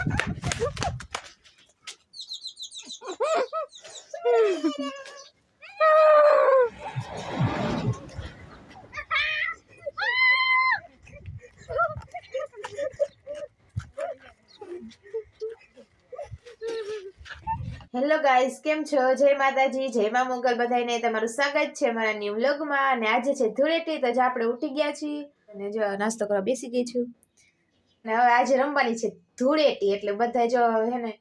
Hello guys, કેમ છો? જય માતાજી, જય મા મંગલ બધાને તમારું સ્વાગત છે મારા ન્યુ વ્લોગમાં. અને આજે છે ધૂળેટી, તો જે આપણે ઉઠી ગયા છીએ. અને જો નાસ્તો કરવા બેસી ગઈ છું. અને હવે આજે રમવાની છે ધૂળેટી એટલે બધા જો હે ને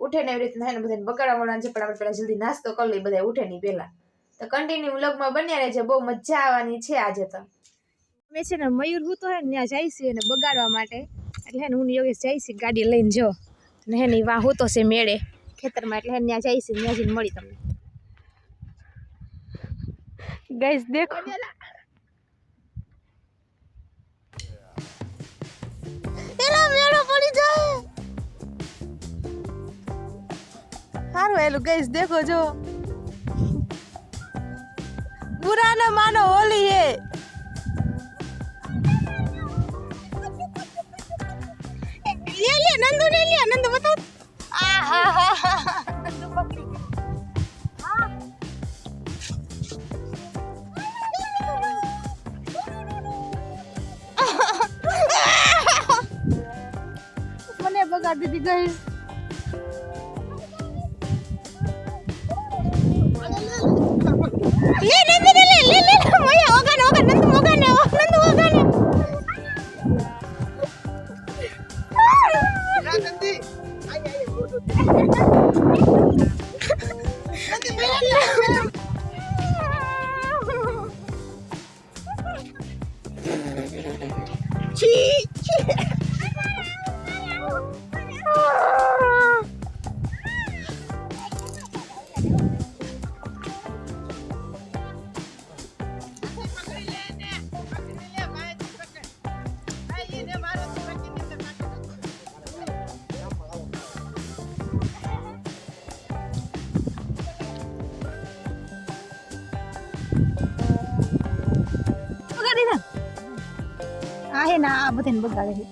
ઉઠે ને એવી રીતના એને બધાને બગાડવા મળવાનું છે પણ આપણે પેલા જલ્દી નાસ્તો કરી લઈએ બધા ઉઠે નહીં પહેલા. તો કન્ટિન્યુ વ્લોગમાં બન્યા રહેજો બહુ મજા આવવાની છે આજે તો. અમે છે ને મયુર હું તો હે ને ત્યાં જાય છે એને બગાડવા માટે. એટલે હે ને હું યોગેશ જાય છે ગાડી લઈને જો. અને હે ને વાહ હું તો છે મેળે ખેતરમાં એટલે હે ત્યાં જાય છે ત્યાં જઈને મળી તમને. ગઈશ દેખો. પહેરવેલું ગઈશ, દેખો જો. બુરા ને માનો હોલી હે. લે, નંદુ ને નંદુ બતાવ. મને બગાડી દીધી ગઈ. લે નંદુ લે લે લે લે મોયા ઓગાને ઓગાને નંદુ ઓગાને નંદુ ઓગાને છી આ હે ના આ બધાને બગાડે છે.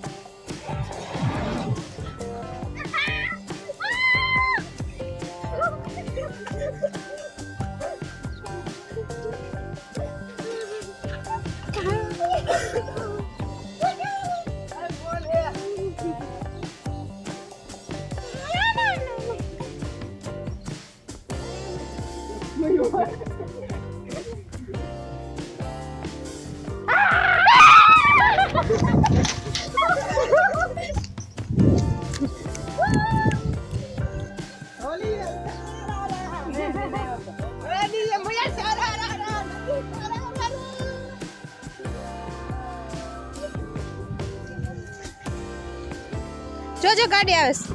જોજો, ગાડી આવે છે.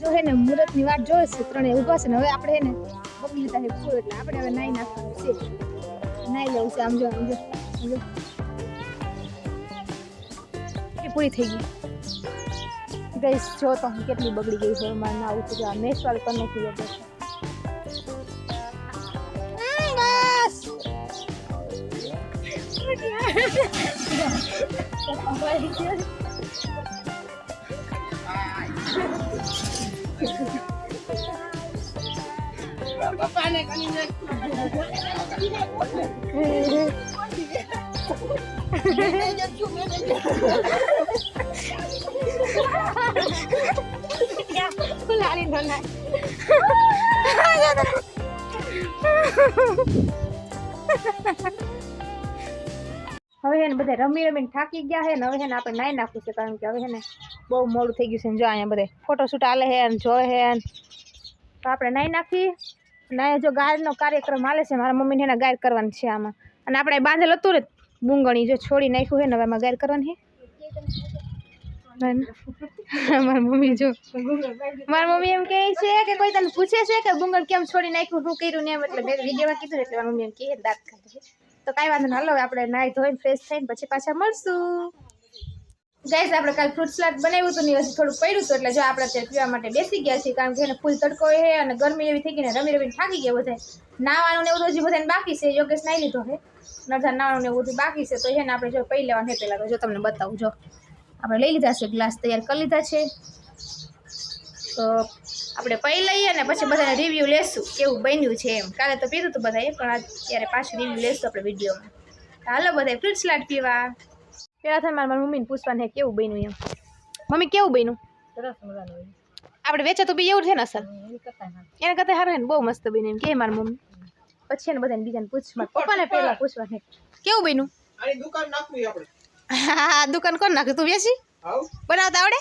જો હે ને મુહૂર્તની છે ત્રણે ઊભા છે ને, હવે આપણે હે ને બગી લીધા ફૂલ, એટલે આપણે હવે નાઈ નાખવાનું છે. નાઈ લેવું છે આમ જો આમ જો. પૂરી થઈ ગઈ. ગઈશ જો તો હું કેટલી બગડી ગઈ મારે ના આવું જો પણ નથી વાળ કરી નાખી લો બસ લાલી નો હવે હે ને બધા રમી રમીને થાકી ગયા હે ને હવે હે ને આપણે નાઈ નાખવું છે કારણ કે હવે હે ને બહુ મોડું થઈ ગયું છે જો અહીંયા બધે ફોટોશૂટ હાલે હે ને જોવે ને. તો આપણે નાઈ નાખી. નાય જો ગાયનો કાર્યક્રમ હાલે છે, મારા મમ્મીને એના ગાય કરવાની છે આમાં. અને આપણે બાંધેલ હતું ને બુંગણી જો છોડી નાખ્યું હે ને હવે ગાયર કરવાની હે. મારી મમ્મી જો. મારી મમ્મી એમ કહે છે કે કોઈ તને પૂછે છે કે બુંગળ કેમ છોડી નાખ્યું શું કર્યું ને એમ એટલે મેં કીધું એટલે મારી મમ્મી એમ કહે, દાંત તો કાંઈ વાંધો ના હાલો આપણે નાહી ધોઈને ફ્રેશ થઈને પછી પાછા મળશું. ગાઈસ આપણે કાલ ફ્રૂટ સલાડ બનાવ્યું હતું ને હજી થોડું પડ્યું હતું, એટલે જો આપણે અત્યારે પીવા માટે બેસી ગયા છીએ, કારણ કે એને ફૂલ તડકો છે અને ગરમી એવી થઈ ગઈ ને રમી રમીને થાકી ગયા બધા નાવાનું ને એવું હજી બધાને બાકી છે યોગેશ નાઈ લીધો છે. નરધા નાવાનું ને એવું બધું બાકી છે, તો છે ને આપણે જો પી લેવાનું છે પહેલાં જો તમને બતાવું, જો. આપણે લઈ લીધા છે, ગ્લાસ તૈયાર કરી લીધા છે. તો આપણે પી લઈએ ને પછી બધાને રિવ્યૂ લેશું, કેવું બન્યું છે એમ. કાલે તો પીધું હતું બધાએ, પણ અત્યારે પાછું રિવ્યૂ લેશું આપણે વિડીયોમાં. હાલો બધા ફ્રૂટ સલાડ પીવા. પેલા થાય મારા મમ્મીને પૂછવાનું હે કેવું બન્યું એમ? મમ્મી કેવું બન્યું? આપણે વેચાતું બી એવું છે ને અસર એના કરતા સારું હે ને બહુ મસ્ત બન્યું એમ. કે મારી મમ્મી? પછી એને બધાને બીજાને પૂછ મારા પપ્પાને પહેલા પૂછવાનું હે કેવું બન્યું? આની દુકાન નાખવી આપણે. હા દુકાન કોણ નાખે? તું વેચી? બનાવતા આવડે?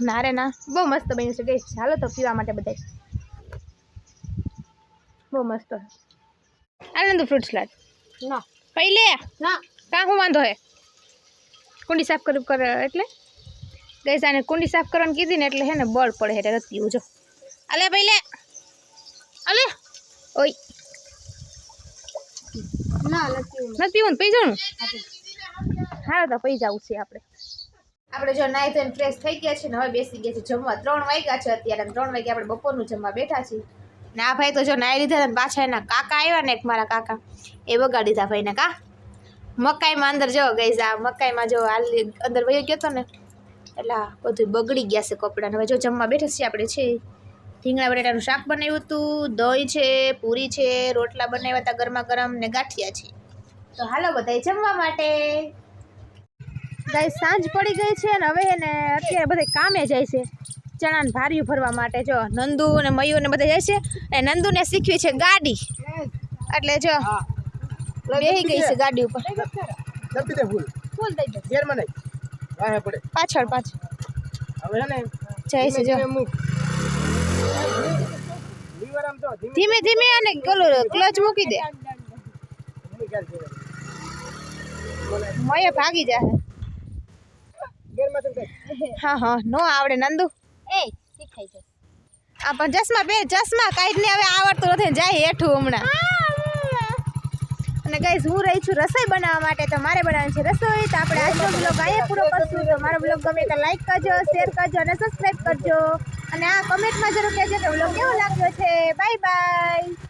ના રે ના. બહુ મસ્ત બન્યું છે. ગઈ ચાલો તો પીવા માટે બધા બહુ મસ્ત. આનંદ ફ્રૂટ સલાડ. ના. ના. કાં હું વાંધો હે? કુંડી સાફ કરવી કરે એટલે? ગઈ આને કુંડી સાફ કરવાની કીધી ને એટલે હે ને બળ પડે એટલે રતી ઉજો અલે ભાઈ લે. અલે. ઓય. ના નથી પીવું પી જાઉં હા તો પી જવું છે આપણે. આપણે જો નાઈ ધોઈને ફ્રેશ થઈ ગયા છે ને હવે બેસી ગયા છે જમવા. ત્રણ વાગ્યા છે અત્યારે ત્રણ વાગ્યા આપણે બપોરનું જમવા બેઠા છીએ. ને ભાઈ તો જો નાઈ લીધા ને પાછા એના કાકા આવ્યા ને એક મારા કાકા. એ બગાડી દીધા ભાઈને કા? મકાઈમાં અંદર જો ગઈ આ મકાઈમાં જો હાલ અંદર વયો ગયો હતો ને, એટલે બધું બગડી ગયા છે કપડાં. હવે જો જમવા બેઠા છીએ આપણે છે. રીંગણા બટેટાનું શાક બનાવ્યું હતું, દહીં છે, પૂરી છે, રોટલા બનાવ્યા હતા ગરમા ગરમ ને ગાંઠિયા છે. તો હાલો બધાય જમવા માટે. ગાય સાંજ પડી ગઈ છે ને હવે એને અત્યારે બધા કામે જાય છે. ચણાને ભાર્યું ભરવા માટે જો નંદુ ને મયુર ને બધા જાય છે. અને નંદુને શીખવી છે ગાડી. એટલે જો બેહી ગઈ છે ગાડી ઉપર. જલ્દી દે ફૂલ? ફૂલ દઈ દે ઘેર નહીં? વાહે પડે. પાછળ પાછળ. હવે હે ને જય છે જો. ધીમે મૂક. લીવર આમ તો ધીમે અને પેલું ક્લચ મૂકી દે. મયે ભાગી જાય માં હા હા નો આવડે નંદુ. એ શીખાઈ જશે. આ પણ ચશ્મા બે ચશ્મા કાઈ ને હવે આવડતું નથી જાય હેઠું હમણાં. અને ગાઈઝ હું રહી છું રસોઈ બનાવવા માટે, તો મારે બનાવવાની છે રસોઈ. તો આપણે આજનો બ્લોગ અહીંયા પૂરો કરશું. તો મારો બ્લોગ ગમે તો લાઈક કરજો શેર કરજો અને સબસ્ક્રાઈબ કરજો. અને આ કમેન્ટમાં જરૂર કહેજો કે બ્લોગ કેવો લાગ્યો છે. Bye bye